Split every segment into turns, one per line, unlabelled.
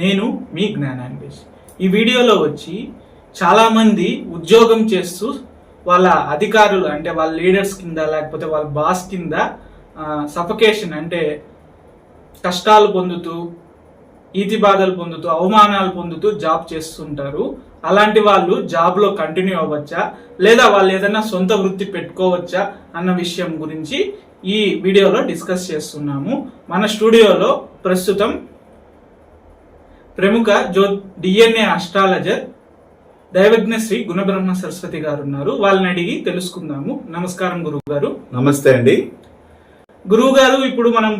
నేను మీ జ్ఞానాన్వేష్. ఈ వీడియోలో వచ్చి చాలామంది ఉద్యోగం చేస్తూ వాళ్ళ అధికారులు అంటే వాళ్ళ లీడర్స్ కింద లేకపోతే వాళ్ళ బాస్ కింద సఫకేషన్ అంటే కష్టాలు పొందుతూ ఈతి బాధలు పొందుతూ అవమానాలు పొందుతూ జాబ్ చేస్తుంటారు. అలాంటి వాళ్ళు జాబ్లో కంటిన్యూ అవ్వచ్చా? లేదా వాళ్ళు ఏదైనా సొంత వృత్తి పెట్టుకోవచ్చా? అన్న విషయం గురించి ఈ వీడియోలో డిస్కస్ చేస్తున్నాము. మన స్టూడియోలో ప్రస్తుతం ప్రముఖ జో డిఎన్ఏ అస్ట్రాలజర్ దైవజ్ఞ శ్రీ గుణబ్రహ్మ సరస్వతి గారు ఉన్నారు. వాళ్ళని అడిగి తెలుసుకుందాము. నమస్కారం గురువు గారు
నమస్తే అండి.
గురువు గారు ఇప్పుడు మనం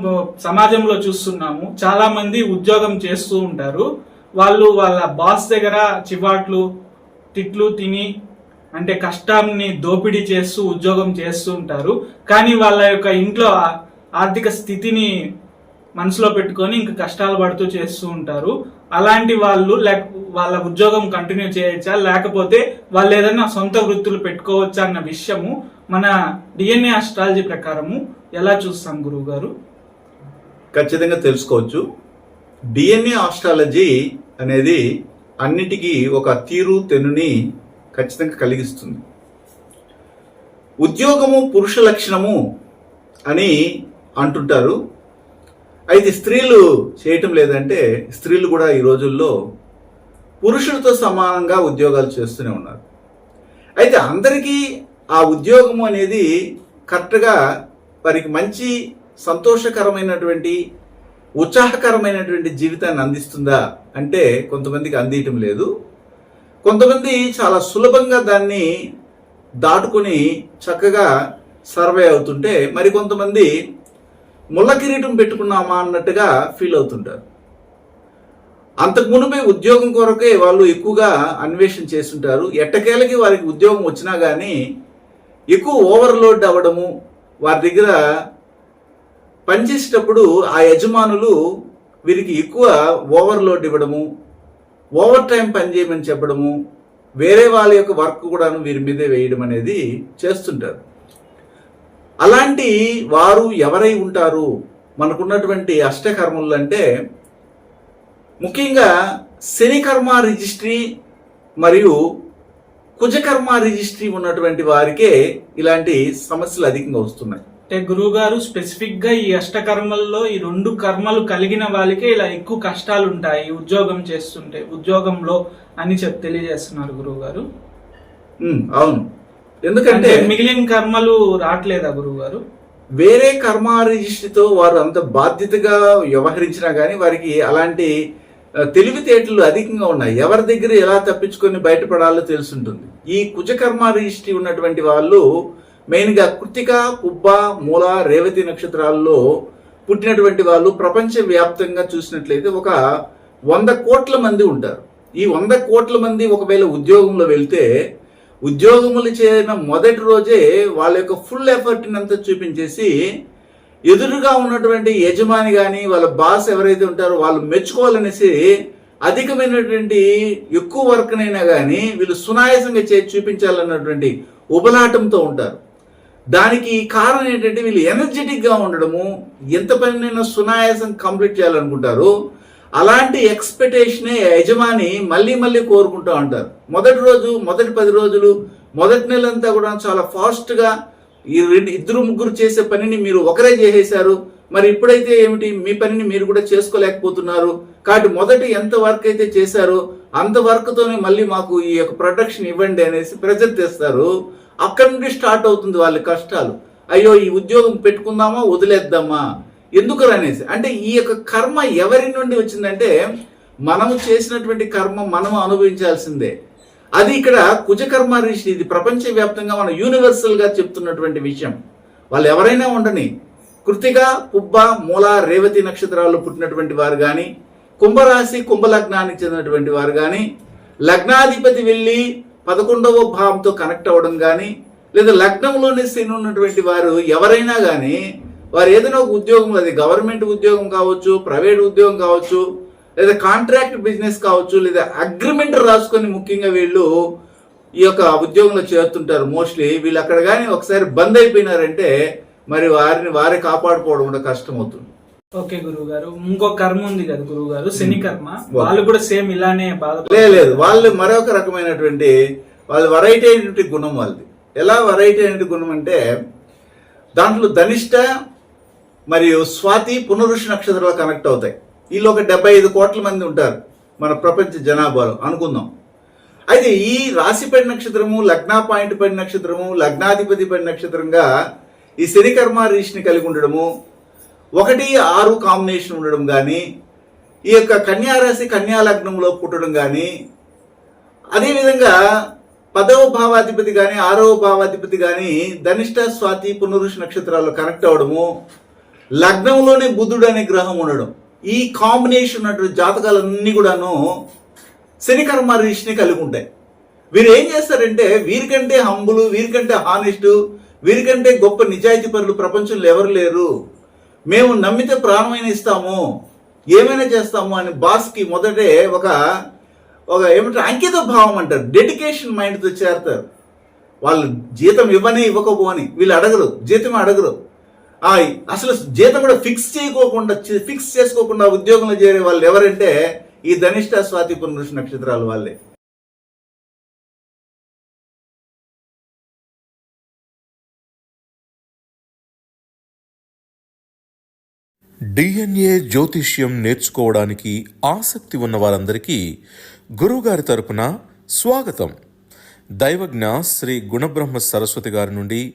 సమాజంలో చూస్తున్నాము. చాలా మంది ఉద్యోగం చేస్తూ ఉంటారు. వాళ్ళు వాళ్ళ బాస్ దగ్గర చివాట్లు తిట్లు తిని అంటే కష్టాన్ని దోపిడీ చేస్తూ ఉద్యోగం చేస్తూ ఉంటారు. కానీ వాళ్ళ యొక్క ఇంట్లో ఆర్థిక స్థితిని మనసులో పెట్టుకొని ఇంక కష్టాలు పడుతూ చేస్తూ ఉంటారు. అలాంటి వాళ్ళు లేక వాళ్ళ ఉద్యోగం కంటిన్యూ చేయొచ్చా? లేకపోతే వాళ్ళు ఏదైనా సొంత వృత్తులు పెట్టుకోవచ్చా అన్న విషయము మన డిఎన్ఏ ఆస్ట్రాలజీ ప్రకారము ఎలా చూస్తాం గురువు గారు
ఖచ్చితంగా తెలుసుకోవచ్చు. డిఎన్ఏ ఆస్ట్రాలజీ అనేది అన్నిటికీ ఒక తీరు తెన్నుని ఖచ్చితంగా కలిగిస్తుంది. ఉద్యోగము పురుష లక్షణము అని అంటుంటారు. అయితే స్త్రీలు చేయటం లేదంటే స్త్రీలు కూడా ఈ రోజుల్లో పురుషులతో సమానంగా ఉద్యోగాలు చేస్తూనే ఉన్నారు. అయితే అందరికీ ఆ ఉద్యోగము అనేది కరెక్ట్గా వారికి మంచి సంతోషకరమైనటువంటి ఉత్సాహకరమైనటువంటి జీవితాన్ని అందిస్తుందా అంటే కొంతమందికి అందియటం లేదు. కొంతమంది చాలా సులభంగా దాన్ని దాటుకొని చక్కగా సర్వే అవుతుంటే మరి కొంతమంది ముళ్ళ కిరీటం పెట్టుకున్నామా అన్నట్టుగా ఫీల్ అవుతుంటారు. అంతకు మునిపే ఉద్యోగం కొరకే వాళ్ళు ఎక్కువగా అన్వేషణ చేస్తుంటారు. ఎట్టకేలకి వారికి ఉద్యోగం వచ్చినా కానీ ఎక్కువ ఓవర్లోడ్ అవ్వడము వారి దగ్గర పనిచేసేటప్పుడు ఆ యజమానులు వీరికి ఎక్కువ ఓవర్లోడ్ ఇవ్వడము ఓవర్ టైం పని చేయమని చెప్పడము వేరే వాళ్ళ యొక్క వర్క్ కూడాను వీరి మీదే వేయడం అనేది చేస్తుంటారు. అలాంటి వారు ఎవరై ఉంటారు? మనకున్నటువంటి అష్టకర్మలు అంటే ముఖ్యంగా శనికర్మ రిజిస్ట్రీ మరియు కుజకర్మ రిజిస్ట్రీ ఉన్నటువంటి వారికే ఇలాంటి సమస్యలు అధికంగా వస్తున్నాయి.
అంటే గురువు గారు స్పెసిఫిక్గా ఈ అష్టకర్మల్లో ఈ రెండు కర్మలు కలిగిన వాళ్ళకే ఇలా ఎక్కువ కష్టాలు ఉంటాయి ఉద్యోగం చేస్తుంటే ఉద్యోగంలో అని చెప్ తెలియజేస్తున్నారు గురువు గారు
ఉమ్, అవును. ఎందుకంటే
మిగిలిన కర్మలు రావట్లేదా గురువు గారు
వేరే కర్మ రిజిస్ట్రీతో వారు అంత బాధ్యతగా వ్యవహరించినా కానీ వారికి అలాంటి తెలివితేటలు అధికంగా ఉన్నాయి. ఎవరి దగ్గర ఎలా తప్పించుకొని బయటపడాలో తెలుసుంటుంది. ఈ కుజకర్మ రిజిస్ట్రీ ఉన్నటువంటి వాళ్ళు మెయిన్గా కృతిక కుబ్బ మూల రేవతి నక్షత్రాల్లో పుట్టినటువంటి వాళ్ళు ప్రపంచ వ్యాప్తంగా చూసినట్లయితే ఒక వంద కోట్ల మంది ఉంటారు. ఈ వంద కోట్ల మంది ఒకవేళ ఉద్యోగంలో వెళ్తే ఉద్యోగములు చేరిన మొదటి రోజే వాళ్ళ యొక్క ఫుల్ ఎఫర్ట్ని అంతా చూపించేసి ఎదురుగా ఉన్నటువంటి యజమాని కానీ వాళ్ళ బాస్ ఎవరైతే ఉంటారో వాళ్ళు మెచ్చుకోవాలనేసి అధికమైనటువంటి ఎక్కువ వర్క్నైనా కానీ వీళ్ళు సునాయాసంగా చేసి చూపించాలన్నటువంటి ఉపలాటంతో ఉంటారు. దానికి కారణం ఏంటంటే వీళ్ళు ఎనర్జెటిక్గా ఉండడము ఎంత పనినైనా సునాయాసం కంప్లీట్ చేయాలనుకుంటారు అలాంటి ఎక్స్పెక్టేషనే యజమాని మళ్ళీ మళ్ళీ కోరుకుంటూ ఉంటారు. మొదటి రోజు మొదటి పది రోజులు మొదటి నెలంతా కూడా చాలా ఫాస్ట్గా ఈ రెండు ఇద్దరు ముగ్గురు చేసే పనిని మీరు ఒకరే చేసేశారు. మరి ఇప్పుడైతే ఏమిటి? మీ పనిని మీరు కూడా చేసుకోలేకపోతున్నారు. కాబట్టి మొదట ఎంత వర్క్ అయితే చేశారో అంత వర్క్తోనే మళ్ళీ మాకు ఈ యొక్క ప్రొటెక్షన్ ఇవ్వండి అనేసి ప్రెజర్ తెస్తారు. అక్కడి నుండి స్టార్ట్ అవుతుంది వాళ్ళ కష్టాలు. అయ్యో ఈ ఉద్యోగం పెట్టుకుందామా వదిలేద్దామా? ఎందుకు అనేసి అంటే ఈ యొక్క కర్మ ఎవరి నుండి వచ్చిందంటే మనము చేసినటువంటి కర్మ మనము అనుభవించాల్సిందే. అది ఇక్కడ కుజకర్మ ఋషి ఇది ప్రపంచవ్యాప్తంగా మన యూనివర్సల్గా చెప్తున్నటువంటి విషయం. వాళ్ళు ఎవరైనా ఉండని కృతిక పుబ్బ మూల రేవతి నక్షత్రాల్లో పుట్టినటువంటి వారు కానీ కుంభరాశి కుంభలగ్నానికి చెందినటువంటి వారు కానీ లగ్నాధిపతి వెళ్ళి పదకొండవ భావంతో కనెక్ట్ అవ్వడం కానీ లేదా లగ్నంలోనే శని ఉన్నటువంటి వారు ఎవరైనా కానీ వారు ఏదైనా ఒక ఉద్యోగం అది గవర్నమెంట్ ఉద్యోగం కావచ్చు ప్రైవేట్ ఉద్యోగం కావచ్చు లేదా కాంట్రాక్ట్ బిజినెస్ కావచ్చు లేదా అగ్రిమెంట్ రాసుకొని ముఖ్యంగా వీళ్ళు ఈ యొక్క ఉద్యోగంలో చేరుతుంటారు. మోస్ట్లీ వీళ్ళు అక్కడ కానీ ఒకసారి బంద్ అయిపోయినారంటే మరి వారిని వారే కాపాడుకోవడం కూడా కష్టం అవుతుంది
ఓకే గురువు గారు ఇంకో కర్మ ఉంది కదా గురువు గారు శని కర్మ. వాళ్ళు కూడా సేమ్ ఇలానే బాధ
లేదు వాళ్ళు మరొక రకమైనటువంటి వాళ్ళు వెరైటీ అయినటువంటి గుణం వాళ్ళది. ఎలా వెరైటీ అయినటువంటి గుణం అంటే దాంట్లో ధనిష్ట మరియు స్వాతి పునరుషి నక్షత్రాలు కనెక్ట్ అవుతాయి. వీళ్ళు ఒక డెబ్బై ఐదు కోట్ల మంది ఉంటారు మన ప్రపంచ జనాభాలో. అనుకుందాం. అయితే ఈ రాశిపడి నక్షత్రము లగ్నా పాయింట్ పడి నక్షత్రము లగ్నాధిపతి పడి నక్షత్రంగా ఈ శనికర్మ రీషిని కలిగి ఉండడము ఒకటి ఆరు కాంబినేషన్ ఉండడం కానీ ఈ యొక్క కన్యారాశి కన్యాలగ్నంలో పుట్టడం కానీ అదేవిధంగా పదవ భావాధిపతి కానీ ఆరవ భావాధిపతి కానీ ధనిష్ట స్వాతి పునరుషి నక్షత్రాలు కనెక్ట్ అవడము లగ్నంలోనే బుధుడు అనే గ్రహం ఉండడం. ఈ కాంబినేషన్ ఉన్నటువంటి జాతకాలన్నీ కూడాను శనికర్మ రిషిని కలిగి ఉంటాయి. వీరు ఏం చేస్తారంటే వీరికంటే హంబులు వీరికంటే హానెస్ట్ వీరికంటే గొప్ప నిజాయితీ పరులు ప్రపంచంలో ఎవరు లేరు. మేము నమ్మితే ప్రాణమైన ఇస్తాము. ఏమైనా చేస్తాము అని బాస్కి మొదటే ఒక ఒక ఏమంటారు అంకిత భావం అంటారు డెడికేషన్ మైండ్తో చేరతారు. వాళ్ళు జీతం ఇవ్వని ఇవ్వకపోని వీళ్ళు అడగరు. జీతం అడగరు. అసలు జీతం కూడా ఫిక్స్ చేయకోకుండా ఫిక్స్ చేసుకోకుండా ఉద్యోగంలో చేరే వాళ్ళు ఎవరంటే ఈ ధనిష్ట స్వాతి పునరుషి నక్షత్రాలు వాళ్ళే.
డిఎన్ఏ జ్యోతిష్యం నేర్చుకోవడానికి ఆసక్తి ఉన్న వారందరికీ గురువుగారి తరపున స్వాగతం. దైవజ్ఞ శ్రీ గుణబ్రహ్మ సరస్వతి గారి నుండి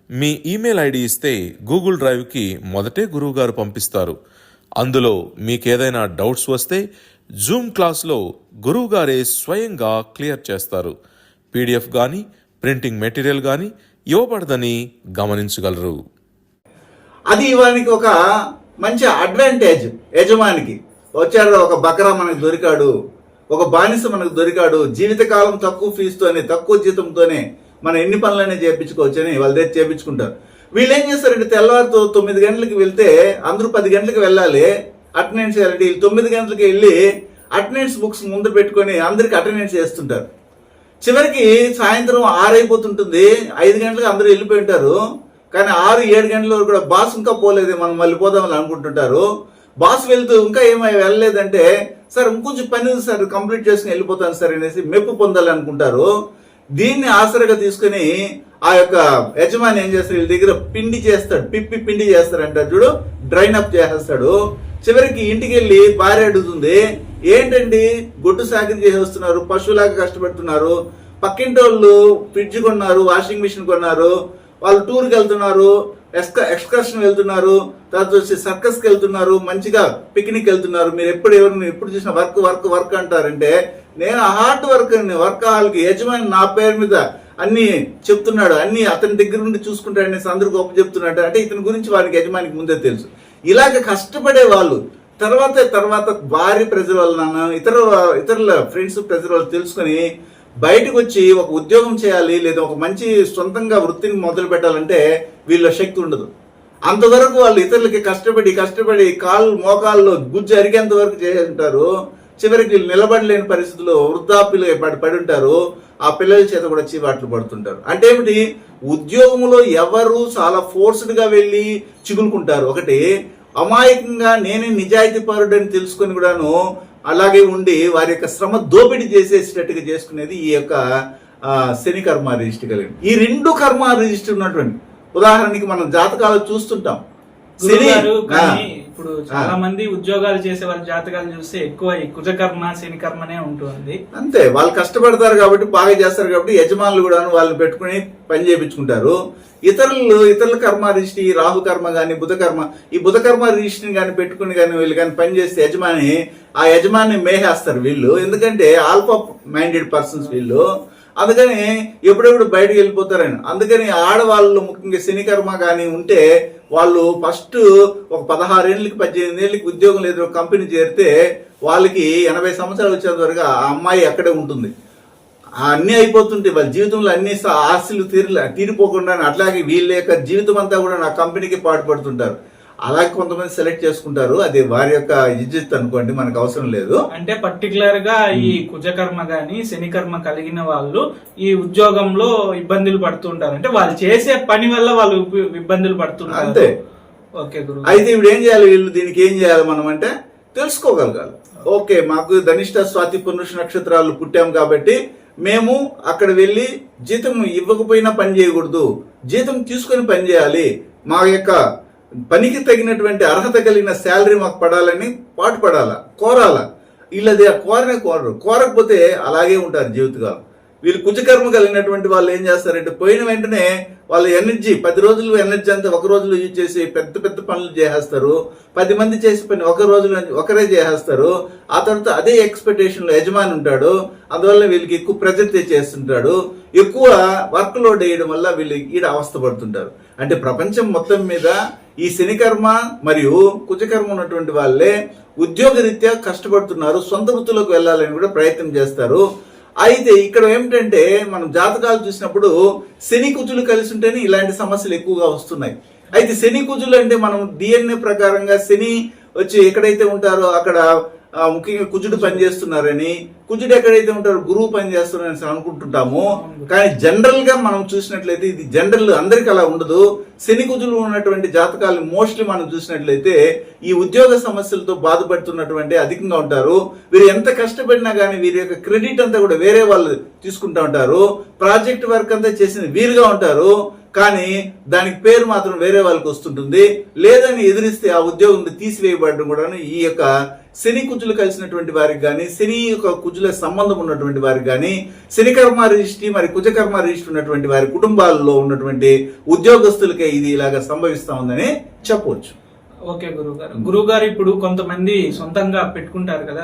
మీ ఈమెయిల్ ఐడి ఇస్తే గూగుల్ డ్రైవ్కి మొదటే గురువుగారు పంపిస్తారు. అందులో మీకేదైనా డౌట్స్ వస్తే జూమ్ క్లాస్లో గురువుగారే స్వయంగా క్లియర్ చేస్తారు. పీడిఎఫ్ కానీ ప్రింటింగ్ మెటీరియల్ కానీ ఇవ్వబడదని గమనించగలరు.
అది వానికి ఒక మంచి అడ్వాంటేజ్ యజమానికి. వచ్చాడు ఒక బకరా మనకు దొరికాడు ఒక బానిస మనకు దొరికాడు జీవితకాలం తక్కువ ఫీజుతోనే తక్కువ జీతంతోనే మనం ఎన్ని పనులైనా చేయించుకోవచ్చని వాళ్ళ దగ్గర చేయించుకుంటారు. వీళ్ళు ఏం చేస్తారంటే తెల్లవారితో తొమ్మిది గంటలకు వెళ్తే అందరూ పది గంటలకు వెళ్ళాలి అటెండెన్స్ చేయాలంటే వీళ్ళు తొమ్మిది గంటలకు వెళ్ళి అటెండెన్స్ బుక్స్ ముందు పెట్టుకొని అందరికి అటెండెన్స్ చేస్తుంటారు. చివరికి సాయంత్రం ఆరు అయిపోతుంటుంది ఐదు గంటలకు అందరూ వెళ్ళిపోయి ఉంటారు. కానీ ఆరు ఏడు గంటల వరకు కూడా బాస్ ఇంకా పోలేదు మనం మళ్ళీ పోదామని అనుకుంటుంటారు. బాస్ వెళ్తూ ఇంకా ఏమై వెళ్ళలేదంటే సార్ ఇంకొంచెం పని సార్ కంప్లీట్ చేసుకుని వెళ్ళిపోతాను సార్ అనేసి మెప్పు పొందాలనుకుంటారు. దీన్ని ఆసరగా తీసుకుని ఆ యొక్క యజమాని ఏం చేస్తాడు? వీళ్ళ దగ్గర పిండి చేస్తాడు. పిప్పి పిండి చేస్తాడంట. చూడు డ్రైన్ అప్ చేసేస్తాడు. చివరికి ఇంటికి వెళ్ళి భార్య అడుగుతుంది ఏంటండి? గొడ్డు సాకిరి చేసి వస్తున్నారు పశువులాగా కష్టపడుతున్నారు పక్కింటి వాళ్ళు ఫ్రిడ్జ్ కొన్నారు వాషింగ్ మిషన్ కొన్నారు వాళ్ళు టూర్కి వెళ్తున్నారు ఎక్స్క ఎక్స్కర్షన్ వెళ్తున్నారు తర్వాత వచ్చి సర్కస్కి వెళ్తున్నారు మంచిగా పిక్నిక్ వెళ్తున్నారు. మీరు ఎప్పుడు ఎవరు ఎప్పుడు చూసినా వర్క్ వర్క్ వర్క్ అంటారంటే నేను హార్డ్ వర్క్ అండి యజమాని నా పేరు మీద అన్ని చెప్తున్నాడు అన్ని అతని దగ్గర నుండి చూసుకుంటాడనేసి అందరూ గొప్ప చెప్తున్నాడు అంటే ఇతని గురించి వారికి యజమానికి ముందే తెలుసు. ఇలాగ కష్టపడే వాళ్ళు తర్వాత తర్వాత భార్య ప్రజల వలన ఇతర ఇతరుల ఫ్రెండ్స్ ప్రజల వాళ్ళు తెలుసుకొని బయటకు వచ్చి ఒక ఉద్యోగం చేయాలి లేదా ఒక మంచి సొంతంగా వృత్తిని మొదలు పెట్టాలంటే వీళ్ళ శక్తి ఉండదు. అంతవరకు వాళ్ళు ఇతరులకి కష్టపడి కష్టపడి కాళ్ళు మోకాళ్ళు గుజ్జు అరిగేంత వరకు చేసి ఉంటారు. చివరికి నిలబడలేని పరిస్థితుల్లో వృద్ధాప్యులు పడి పడి ఉంటారు. ఆ పిల్లల చేత కూడా చీవాట్లు పడుతుంటారు. అంటే ఏమిటి? ఉద్యోగంలో ఎవరు చాలా ఫోర్స్డ్గా వెళ్ళి చిగులుకుంటారు ఒకటి అమాయకంగా నేనే నిజాయితీ పరుడని తెలుసుకొని కూడాను అలాగే ఉండి వారి యొక్క శ్రమ దోపిడీ చేసేటట్టుగా చేసుకునేది ఈ యొక్క శని కర్మ రిజిస్టర్ కలిగి ఈ రెండు కర్మ రిజిస్టర్ ఉన్నటువంటి ఉదాహరణకి మనం జాతకాలు చూస్తుంటాం. శని
ఇప్పుడు చాలా మంది ఉద్యోగాలు చేసే వాళ్ళ జాతకాలు చూస్తే ఎక్కువ ఈ కుజకర్మ శని కర్మనే ఉంటుంది
అంతే వాళ్ళు కష్టపడతారు కాబట్టి బాగా చేస్తారు కాబట్టి యజమానులు కూడా వాళ్ళని పెట్టుకుని పని చేయించుకుంటారు ఇతరులు ఇతరుల కర్మ రిజిస్ట్రీ ఈ రాహు కర్మ కానీ బుధ కర్మ ఈ బుధ కర్మ రిజిస్ట్రీని కానీ పెట్టుకుని కానీ వీళ్ళు కానీ పని చేస్తే యజమాని ఆ యజమాని మేహేస్తారు వీళ్ళు. ఎందుకంటే ఆల్ఫా మైండెడ్ పర్సన్స్ వీళ్ళు. అందుకని ఎప్పుడెప్పుడు బయటకు వెళ్ళిపోతారని. అందుకని ఆడవాళ్ళు ముఖ్యంగా శనికర్మ కానీ ఉంటే వాళ్ళు ఫస్ట్ ఒక పదహారు ఏళ్ళకి పద్దెనిమిది ఏళ్ళకి ఉద్యోగం లేదు ఒక కంపెనీ చేరితే వాళ్ళకి ఎనభై సంవత్సరాలు వచ్చేంత వరకు ఆ అమ్మాయి అక్కడే ఉంటుంది. అన్నీ అయిపోతుంటే వాళ్ళ జీవితంలో అన్ని ఆస్తులు తీరి తీరిపోకుండా అట్లాగే వీళ్ళ యొక్క జీవితం అంతా కూడా నా కంపెనీకి పాటుపడుతుంటారు. అలాగే కొంతమంది సెలెక్ట్ చేసుకుంటారు. అది వారి యొక్క ఇజ్జత్ అనుకోండి మనకు అవసరం లేదు.
అంటే పర్టికులర్గా ఈ కుజకర్మ గాని శని కర్మ కలిగిన వాళ్ళు ఈ ఉద్యోగంలో ఇబ్బందులు పడుతుంటారు. అంటే వాళ్ళు చేసే పని వల్ల వాళ్ళు ఇబ్బ- ఇబ్బందులు పడుతుంటారు.
అంతే.
ఓకే గురు
అయితే ఇప్పుడు ఏం చేయాలి? వీళ్ళు దీనికి ఏం చేయాలి మనం అంటే తెలుసుకోగలగాలి. ఓకే. మాకు ధనిష్ట స్వాతి పురుష నక్షత్రాలు పుట్టాం కాబట్టి మేము అక్కడ వెళ్ళి జీతం ఇవ్వకపోయినా పని చేయకూడదు. జీతం తీసుకొని పని చేయాలి. మా యొక్క పనికి తగినటువంటి అర్హత కలిగిన శాలరీ మాకు పడాలని పాటు పడాలా కోరాలా? వీళ్ళది ఆ కోరనే కోరరు. కోరకపోతే అలాగే ఉంటారు జీవితకాలం. వీళ్ళు కుజకర్మ కలిగినటువంటి వాళ్ళు ఏం చేస్తారంటే పోయిన వెంటనే వాళ్ళ ఎనర్జీ పది రోజులు ఎనర్జీ అంతా ఒక రోజులో యూజ్ చేసి పెద్ద పెద్ద పనులు చేసేస్తారు. పది మంది చేసే పని ఒక రోజులో ఒకరే చేసేస్తారు. ఆ తర్వాత అదే ఎక్స్పెక్టేషన్లో యజమాని ఉంటాడు. అందువల్ల వీళ్ళకి ఎక్కువ ప్రెజర్ తెచ్చేస్తుంటాడు ఎక్కువ వర్క్ లోడ్ వేయడం వల్ల వీళ్ళు ఈడ అవస్థ పడుతుంటారు అంటే ప్రపంచం మొత్తం మీద ఈ శనికర్మ మరియు కుజకర్మ ఉన్నటువంటి వాళ్ళే ఉద్యోగరీత్యా కష్టపడుతున్నారు. సొంత వృత్తిలోకి వెళ్ళాలని కూడా ప్రయత్నం చేస్తారు. అయితే ఇక్కడ ఏమిటంటే మనం జాతకాలు చూసినప్పుడు శని కుజులు కలిసి ఉంటేనే ఇలాంటి సమస్యలు ఎక్కువగా వస్తున్నాయి. అయితే శని కుజులు అంటే మనం డిఎన్ఏ ప్రకారంగా శని వచ్చి ఎక్కడైతే ఉంటారో అక్కడ ముఖ్యంగా కుజుడు పనిచేస్తున్నారని కుజుడు ఎక్కడైతే ఉంటారో గురువు పనిచేస్తున్నారని అనుకుంటుంటాము కానీ జనరల్గా మనం చూసినట్లయితే ఇది జనరల్ అందరికి అలా ఉండదు. శని కుజులు ఉన్నటువంటి జాతకాలు మోస్ట్లీ మనం చూసినట్లయితే ఈ ఉద్యోగ సమస్యలతో బాధపడుతున్నటువంటి అధికంగా ఉంటారు. వీరు ఎంత కష్టపడినా కానీ వీరి యొక్క క్రెడిట్ అంతా కూడా వేరే వాళ్ళు తీసుకుంటా ఉంటారు. ప్రాజెక్ట్ వర్క్ అంతా చేసింది వీరుగా ఉంటారు. కానీ దానికి పేరు మాత్రం వేరే వాళ్ళకి వస్తుంటుంది. లేదని ఎదిరిస్తే ఆ ఉద్యోగం తీసివేయబడడం కూడా ఈ యొక్క శని కుజులు కలిసినటువంటి వారికి కానీ శని యొక్క కుజుల సంబంధం ఉన్నటువంటి వారికి కానీ శని కర్మ రిజిస్ట్రీ మరి కుజకర్మ రిజిస్ట్రీ ఉన్నటువంటి వారి కుటుంబాల్లో ఉన్నటువంటి ఉద్యోగస్తులకే ఇది ఇలాగ సంభవిస్తా ఉందని చెప్పవచ్చు.
ఓకే గురువు గారు గురువు గారు ఇప్పుడు కొంతమంది సొంతంగా పెట్టుకుంటారు కదా.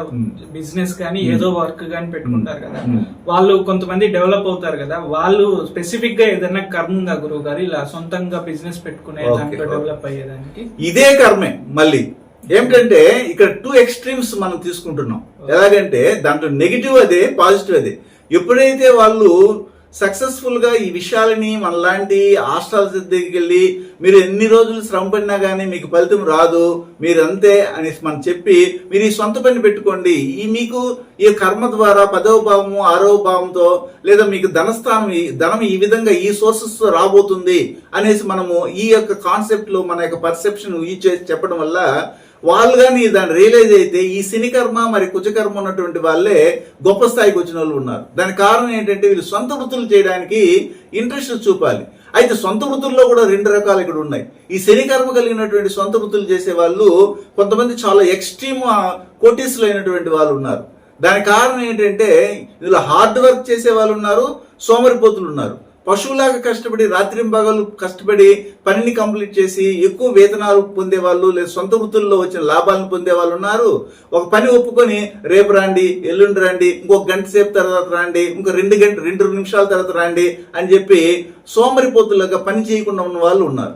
బిజినెస్ కానీ ఏదో వర్క్ కానీ పెట్టుకుంటారు కదా. వాళ్ళు కొంతమంది డెవలప్ అవుతారు కదా వాళ్ళు స్పెసిఫిక్గా ఏదైనా కర్మ ఉందా గురువు గారు ఇలా సొంతంగా బిజినెస్ పెట్టుకునే దాంట్లో. డెవలప్ అయ్యేదానికి?
ఇదే కర్మే మళ్ళీ. ఏమిటంటే ఇక్కడ టూ ఎక్స్ట్రీమ్స్ మనం తీసుకుంటున్నాం. ఎలాగంటే దాంట్లో నెగిటివ్ అదే పాజిటివ్ అదే. ఎప్పుడైతే వాళ్ళు సక్సెస్ఫుల్గా ఈ విషయాలని మనలాంటి హాస్టల్స్ దగ్గరికి వెళ్ళి మీరు ఎన్ని రోజులు శ్రమ పడినా కానీ మీకు ఫలితం రాదు మీరు అంతే అనేసి మనం చెప్పి మీరు ఈ సొంత పని పెట్టుకోండి. ఈ మీకు ఈ కర్మ ద్వారా పదవ భావము ఆరవ భావంతో లేదా మీకు ధనస్థానం ఈ- ధనం ఈ విధంగా ఈ సోర్సెస్తో రాబోతుంది అనేసి మనము ఈ యొక్క కాన్సెప్ట్లో మన యొక్క పర్సెప్షన్ ఈ చేసి చెప్పడం వల్ల వాళ్ళు కానీ దాన్ని రియలైజ్ అయితే ఈ సినికర్మ మరి కుజకర్మ ఉన్నటువంటి వాళ్ళే గొప్ప స్థాయికి వచ్చిన వాళ్ళు ఉన్నారు. దానికి కారణం ఏంటంటే వీళ్ళు సొంత వృత్తులు చేయడానికి ఇంట్రెస్ట్ చూపాలి. అయితే సొంత వృత్తుల్లో కూడా రెండు రకాలు ఇక్కడ ఉన్నాయి. ఈ శనికర్మ కలిగినటువంటి సొంత వృత్తులు చేసే వాళ్ళు కొంతమంది చాలా ఎక్స్ట్రీమ్ కోటీసులు అయినటువంటి వాళ్ళు ఉన్నారు. దానికి కారణం ఏంటంటే ఇందులో హార్డ్ వర్క్ చేసే వాళ్ళు ఉన్నారు సోమరిపోతులు ఉన్నారు. పశువులాగా కష్టపడి రాత్రింబగలు కష్టపడి పనిని కంప్లీట్ చేసి ఎక్కువ వేతనాలు పొందే వాళ్ళు లేదా సొంత వృత్తుల్లో వచ్చిన లాభాలను పొందే వాళ్ళు ఉన్నారు. ఒక పని ఒప్పుకొని రేపు రండి ఎల్లుండి రండి ఇంకొక గంట సేపు తర్వాత రండి ఇంకో రెండు గంట రెండు నిమిషాల తర్వాత రండి అని చెప్పి సోమరిపోతులుగా పని చేయకుండా ఉన్న వాళ్ళు ఉన్నారు.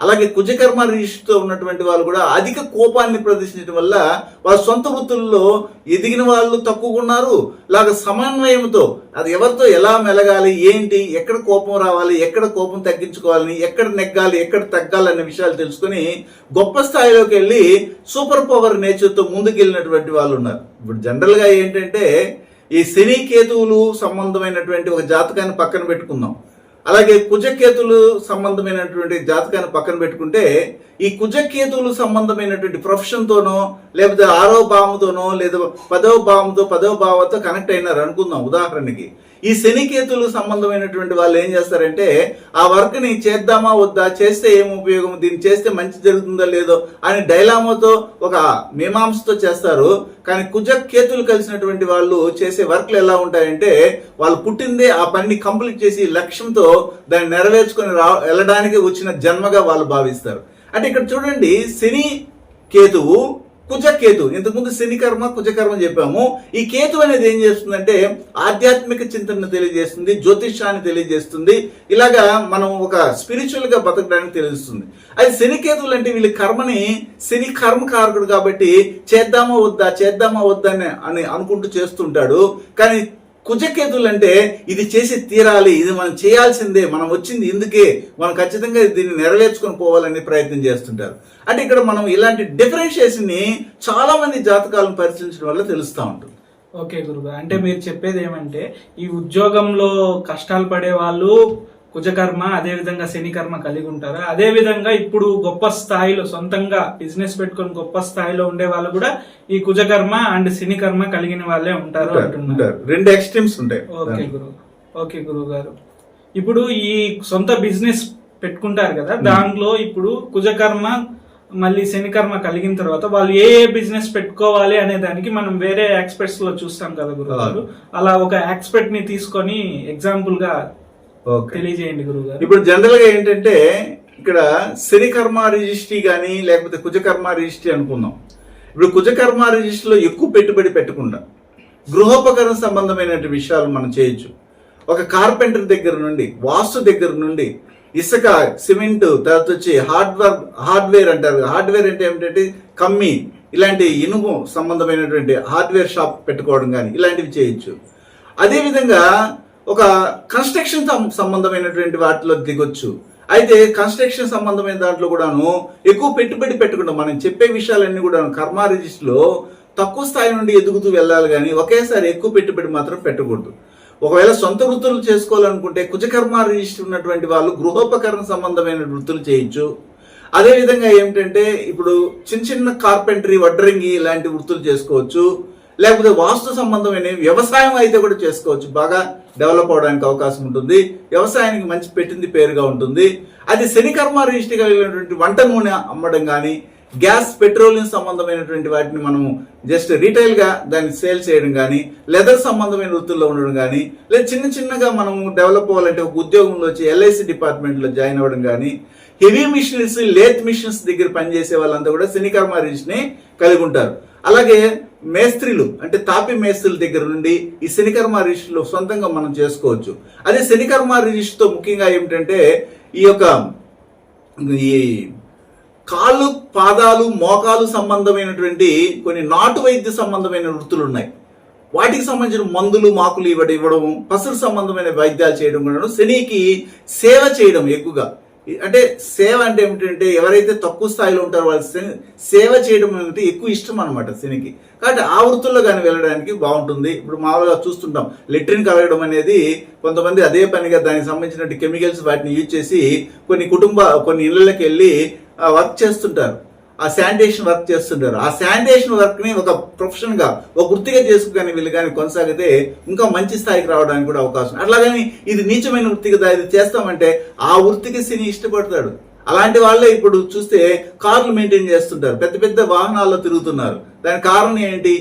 అలాగే కుజకర్మ రిజిస్టుతో ఉన్నటువంటి వాళ్ళు కూడా అధిక కోపాన్ని ప్రదర్శించడం వల్ల వాళ్ళ సొంత వృత్తుల్లో ఎదిగిన వాళ్ళు తక్కువగా ఉన్నారు. లాగా సమన్వయంతో అది ఎవరితో ఎలా మెలగాలి ఏంటి ఎక్కడ కోపం రావాలి ఎక్కడ కోపం తగ్గించుకోవాలని ఎక్కడ నెగ్గాలి ఎక్కడ తగ్గాలి అనే విషయాలు తెలుసుకుని గొప్ప స్థాయిలోకి వెళ్ళి సూపర్ పవర్ నేచర్తో ముందుకెళ్ళినటువంటి వాళ్ళు ఉన్నారు. ఇప్పుడు జనరల్గా ఏంటంటే ఈ శని కేతువులు సంబంధమైనటువంటి ఒక జాతకాన్ని పక్కన పెట్టుకుందాం. అలాగే కుజకేతులు సంబంధమైనటువంటి జాతకాన్ని పక్కన పెట్టుకుంటే ఈ కుజకేతువులు సంబంధమైనటువంటి ప్రొఫెషన్తోనో లేకపోతే ఆరో భావంతోనో లేదా పదవ భావంతో పదవ భావంతో కనెక్ట్ అయినారు అనుకుందాం ఉదాహరణకి. ఈ శనికేతులు సంబంధమైనటువంటి వాళ్ళు ఏం చేస్తారంటే ఆ వర్క్ని చేద్దామా వద్దా చేస్తే ఏం ఉపయోగం? దీన్ని చేస్తే మంచి జరుగుతుందో లేదో? అని డైలామాతో ఒక మీమాంసతో చేస్తారు. కానీ కుజ కేతులు కలిసినటువంటి వాళ్ళు చేసే వర్క్లు ఎలా ఉంటాయంటే వాళ్ళు పుట్టిందే ఆ పనిని కంప్లీట్ చేసి లక్ష్యంతో దాన్ని నెరవేర్చుకొని రా వెళ్ళడానికి వచ్చిన జన్మగా వాళ్ళు భావిస్తారు. అంటే ఇక్కడ చూడండి శని కేతువు కుజకేతు ఇంతకుముందు శనికర్మ కుజకర్మ చెప్పాము. ఈ కేతు అనేది ఏం చేస్తుందంటే ఆధ్యాత్మిక చింతనను తెలియజేస్తుంది జ్యోతిష్యాన్ని తెలియజేస్తుంది. ఇలాగా మనం ఒక స్పిరిచువల్గా బతకడానికి తెలుస్తుంది అది శనికేతువులు అంటే వీళ్ళ కర్మని శని కర్మకారకుడు కాబట్టి చేద్దామా వద్దా చేద్దామా వద్దా అని అని అనుకుంటూ చేస్తుంటాడు. కానీ కుజకేతులు అంటే ఇది చేసి తీరాలి ఇది మనం చేయాల్సిందే మనం వచ్చింది ఇందుకే మనం ఖచ్చితంగా దీన్ని నెరవేర్చుకొని పోవాలని ప్రయత్నం చేస్తుంటారు. అంటే ఇక్కడ మనం ఇలాంటి డిఫరెన్షియేషన్ని చాలామంది చాలా మంది జాతకాలను పరిశీలించడం వల్ల తెలుస్తూ ఉంటుంది.
ఓకే గురుగారు అంటే మీరు చెప్పేది ఏమంటే ఈ ఉద్యోగంలో కష్టాలు పడే వాళ్ళు కుజకర్మ అదే విధంగా శని కర్మ కలిగి ఉంటారు? అదే విధంగా ఇప్పుడు గొప్ప స్థాయిలో సొంతంగా బిజినెస్ పెట్టుకొని గొప్ప స్థాయిలో ఉండే వాళ్ళు కూడా ఈ కుజకర్మ అండ్ శని కర్మ కలిగిన వాళ్ళే ఉంటారు అంటున్నారు.
రెండు ఎక్స్ట్రీమ్స్ ఉంటాయి.
ఓకే గురు ఓకే గురువు గారు ఇప్పుడు ఈ సొంత బిజినెస్ పెట్టుకుంటారు కదా దాంట్లో ఇప్పుడు కుజకర్మ మళ్ళీ శనికర్మ కలిగిన తర్వాత వాళ్ళు ఏ ఏ బిజినెస్ పెట్టుకోవాలి అనే దానికి మనం వేరే ఎక్స్పర్ట్స్లో చూస్తాం కదా గురువు గారు అలా ఒక ఎక్స్పర్ట్ని తీసుకొని
ఎగ్జాంపుల్గా
తెలియజేయండి గురువు గారు
ఇప్పుడు జనరల్గా ఏంటంటే ఇక్కడ శని కర్మ రిజిస్ట్రీ కానీ లేకపోతే కుజకర్మ రిజిస్ట్రీ అనుకుందాం. ఇప్పుడు కుజకర్మ రిజిస్ట్రీలో ఎక్కువ పెట్టుబడి పెట్టకుండా గృహోపకరణ సంబంధమైన విషయాలు మనం చేయొచ్చు. ఒక కార్పెంటర్ దగ్గర నుండి వాస్తు దగ్గర నుండి ఇసుక సిమెంట్ తర్వాత వచ్చి హార్డ్వేర్ హార్డ్వేర్ అంటారు హార్డ్వేర్ అంటే ఏమిటంటే కమ్మి ఇలాంటి ఇనుము సంబంధమైనటువంటి హార్డ్వేర్ షాప్ పెట్టుకోవడం కానీ ఇలాంటివి చేయొచ్చు. అదేవిధంగా ఒక కన్స్ట్రక్షన్ సం- సంబంధమైనటువంటి వాటిలో దిగొచ్చు. అయితే కన్స్ట్రక్షన్ సంబంధమైన దాంట్లో కూడాను ఎక్కువ పెట్టుబడి పెట్టకుండా మనం చెప్పే విషయాలన్నీ కూడా కర్మ రిజిస్ట్లో తక్కువ స్థాయి నుండి ఎదుగుతూ వెళ్ళాలి కానీ ఒకేసారి ఎక్కువ పెట్టుబడి మాత్రం పెట్టకూడదు. ఒకవేళ సొంత వృత్తులు చేసుకోవాలనుకుంటే కుజకర్మ రిజిస్టర్ ఉన్నటువంటి వాళ్ళు గృహోపకరణ సంబంధమైన వృత్తులు చేయొచ్చు అదేవిధంగా ఏమిటంటే ఇప్పుడు చిన్న చిన్న కార్పెంటరీ వడ్రంగి ఇలాంటి వృత్తులు చేసుకోవచ్చు. లేకపోతే వాస్తు సంబంధమైన వ్యవసాయం అయితే కూడా చేసుకోవచ్చు. బాగా డెవలప్ అవడానికి అవకాశం ఉంటుంది. వ్యవసాయానికి మంచి పెట్టింది పేరుగా ఉంటుంది. అది శనికర్మ రిజిస్టర్ కలిగినటువంటి వంట నూనె అమ్మడం కానీ గ్యాస్ పెట్రోలియం సంబంధమైనటువంటి వాటిని మనము జస్ట్ రీటైల్గా దాన్ని సేల్ చేయడం కానీ లెదర్ సంబంధమైన వృత్తుల్లో ఉండడం కానీ లేదా చిన్న చిన్నగా మనము డెవలప్ అవ్వాలంటే ఒక ఉద్యోగంలో వచ్చి ఎల్ఐసి డిపార్ట్మెంట్లో జాయిన్ అవ్వడం కానీ హెవీ మిషనరీస్ లేత్ మిషన్స్ దగ్గర పనిచేసే వాళ్ళంతా కూడా శనికర్మ రిజిస్ట్ని కలిగి ఉంటారు. అలాగే మేస్త్రీలు అంటే తాపి మేస్త్రుల దగ్గర నుండి ఈ శనికర్మ రిజిస్టర్లో సొంతంగా మనం చేసుకోవచ్చు. అదే శనికర్మ రిజిస్టర్తో ముఖ్యంగా ఏమిటంటే ఈ యొక్క ఈ కాళ్ళు పాదాలు మోకాలు సంబంధమైనటువంటి కొన్ని నాటు వైద్య సంబంధమైన వృత్తులు ఉన్నాయి. వాటికి సంబంధించిన మందులు మాకులు ఇవ్వడం ఇవ్వడం పసురు సంబంధమైన వైద్యాలు చేయడం కూడా శనికి సేవ చేయడం ఎక్కువగా. అంటే సేవ అంటే ఏమిటంటే ఎవరైతే తక్కువ స్థాయిలో ఉంటారో వాళ్ళ సేవ చేయడం అనేది ఎక్కువ ఇష్టం అనమాట శనికి. కాబట్టి ఆ వృత్తుల్లో కానీ వెళ్ళడానికి బాగుంటుంది. ఇప్పుడు మామూలుగా చూస్తుంటాం లెట్రిన్ కలగడం అనేది కొంతమంది అదే పనిగా దానికి సంబంధించిన కెమికల్స్ వాటిని యూజ్ చేసి కొన్ని కుటుంబ కొన్ని ఇళ్ళకి వెళ్ళి వర్క్ చేస్తుంటారు. ఆ శానిటేషన్ వర్క్ చేస్తుంటారు. ఆ శానిటేషన్ వర్క్ని ఒక ప్రొఫెషన్గా ఒక వృత్తిగా చేసుకుని వీళ్ళు కానీ కొనసాగితే ఇంకా మంచి స్థాయికి రావడానికి కూడా అవకాశం. అట్లాగని ఇది నీచమైన వృత్తి కదా ఇది చేస్తామంటే ఆ వృత్తికి సినీ ఇష్టపడతాడు. అలాంటి వాళ్ళే ఇప్పుడు చూస్తే కార్లు మెయింటైన్ చేస్తుంటారు. పెద్ద పెద్ద వాహనాల్లో తిరుగుతున్నారు. దాని కారణం ఏంటి?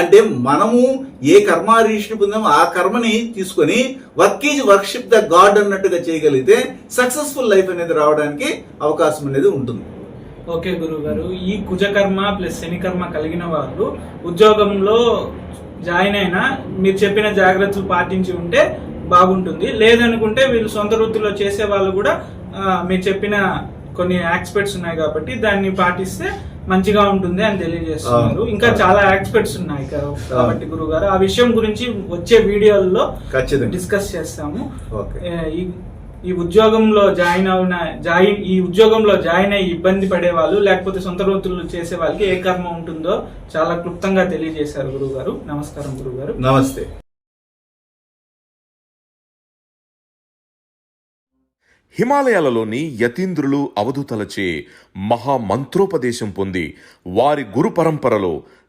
అంటే మనము ఏ కర్మారీషిని పొందామో ఆ కర్మని తీసుకొని work is worship the god అన్నట్టుగా చేయగలిగితే సక్సెస్ఫుల్ లైఫ్ అనేది రావడానికి అవకాశం అనేది ఉంటుంది.
ఓకే గురువు గారు ఈ కుజకర్మ ప్లస్ శనికర్మ కలిగిన వాళ్ళు ఉద్యోగంలో జాయిన్ అయినా మీరు చెప్పిన జాగ్రత్తలు పాటించి ఉంటే బాగుంటుంది. లేదనుకుంటే వీళ్ళు సొంత వృత్తిలో చేసే వాళ్ళు కూడా మీరు చెప్పిన కొన్ని ఎక్స్పెక్ట్స్ ఉన్నాయి కాబట్టి దాన్ని పాటిస్తే మంచిగా ఉంటుంది అని తెలియజేస్తున్నారు. ఇంకా చాలా ఎక్స్పెక్ట్స్ ఉన్నాయి కాబట్టి గురువు గారు ఆ విషయం గురించి వచ్చే వీడియోల్లో డిస్కస్ చేస్తాము. ఈ ఈ ఉద్యోగంలో జాయిన్ అవున జాయిన్ ఈ ఉద్యోగంలో జాయిన్ అయ్యి ఇబ్బంది పడే వాళ్ళు లేకపోతే సొంత వృత్తులు చేసే వాళ్ళకి ఏ కర్మ ఉంటుందో చాలా క్లుప్తంగా తెలియజేశారు గురువు గారు నమస్కారం గురువు గారు
నమస్తే.
హిమాలయాలలోని యతీంద్రులు అవధూతలచే మహామంత్రోపదేశం పొంది వారి గురు పరంపరలో